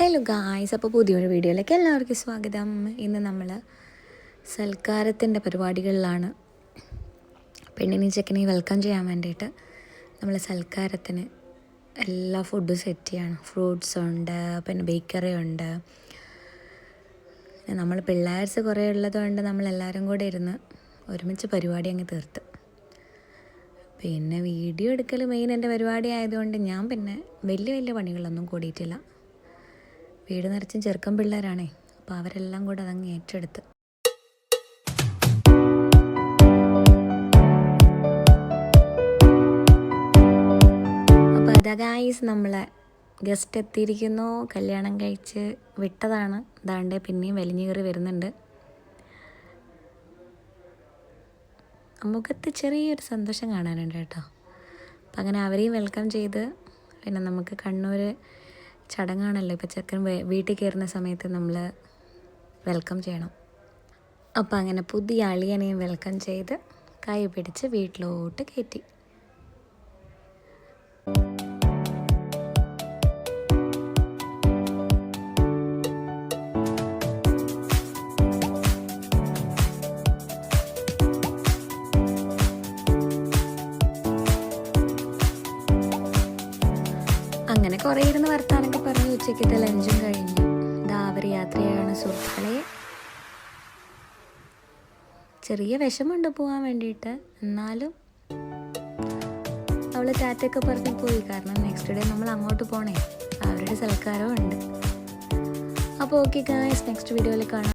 Hello guys അപ്പോൾ പുതിയൊരു വീഡിയോയിലേക്ക് എല്ലാവർക്കും സ്വാഗതം. ഇന്ന് നമ്മൾ സൽക്കാരത്തിന്റെ പരിപാടികളിലാണ്. പെണ്ണിനെയും ചെക്കനെയും വെൽക്കം ചെയ്യാൻ വേണ്ടിയിട്ട് നമ്മൾ സൽക്കാരത്തിന് എല്ലാ ഫുഡും സെറ്റ് ചെയ്യാണ്. ഫ്രൂട്ട്സ് ഉണ്ട് പിന്നെ ബേക്കറി ഉണ്ട്. നമ്മൾ പിള്ളേർസ് കുറേ ഉള്ളതുകൊണ്ട് നമ്മളെല്ലാവരും കൂടെ ഇരുന്ന് ഒരുമിച്ച് പരിപാടി അങ്ങ് തീർത്ത്. പിന്നെ വീഡിയോ എടുക്കൽ മെയിൻ എന്റെ പരിപാടി ആയതുകൊണ്ട് ഞാൻ പിന്നെ വലിയ വലിയ പണികളൊന്നും കൂടിയിട്ടില്ല. വീട് നിറച്ചും ചെറുക്കൻ പിള്ളേരാണേ. അപ്പോൾ അവരെല്ലാം കൂടെ അതങ്ങ് ഏറ്റെടുത്ത്. അപ്പോൾ അതാ നമ്മളെ ഗസ്റ്റ് എത്തിയിരിക്കുന്നു. കല്യാണം കഴിച്ച് വിട്ടതാണ്. ദാണ്ട് പിന്നെയും വലിഞ്ഞു കയറി വരുന്നുണ്ട്. മുഖത്ത് ചെറിയൊരു സന്തോഷം കാണാനുണ്ട് കേട്ടോ. അപ്പം അങ്ങനെ അവരെയും വെൽക്കം ചെയ്ത് പിന്നെ നമുക്ക് കണ്ണൂർ ചടങ്ങാണല്ലോ. ഇപ്പോൾ ചെക്കൻ വീട്ടിൽ കയറുന്ന സമയത്ത് നമ്മൾ വെൽക്കം ചെയ്യണം. അപ്പം അങ്ങനെ പുതിയ അളിയനെയും വെൽക്കം ചെയ്ത് കൈ പിടിച്ച് വീട്ടിലോട്ട് കയറ്റി അങ്ങനെ കുറേ ഇരുന്ന് വർത്താനൊക്കെ പറഞ്ഞു ഉച്ചയ്ക്കത്തെ ലഞ്ചും കഴിഞ്ഞു. അവർ യാത്രയാണ് സുഹൃത്തുക്കളെ. ചെറിയ വിഷമുണ്ട് പോകാൻ വേണ്ടിയിട്ട്. എന്നാലും അവൾ ടാറ്റയൊക്കെ പറഞ്ഞ് പോയി. കാരണം നെക്സ്റ്റ് ഡേ നമ്മൾ അങ്ങോട്ട് പോണേ. അവരുടെ സൽക്കാരവും ഉണ്ട്. അപ്പോൾ ഓക്കെ ഗായ്സ് നെക്സ്റ്റ് വീഡിയോയിൽ കാണാം.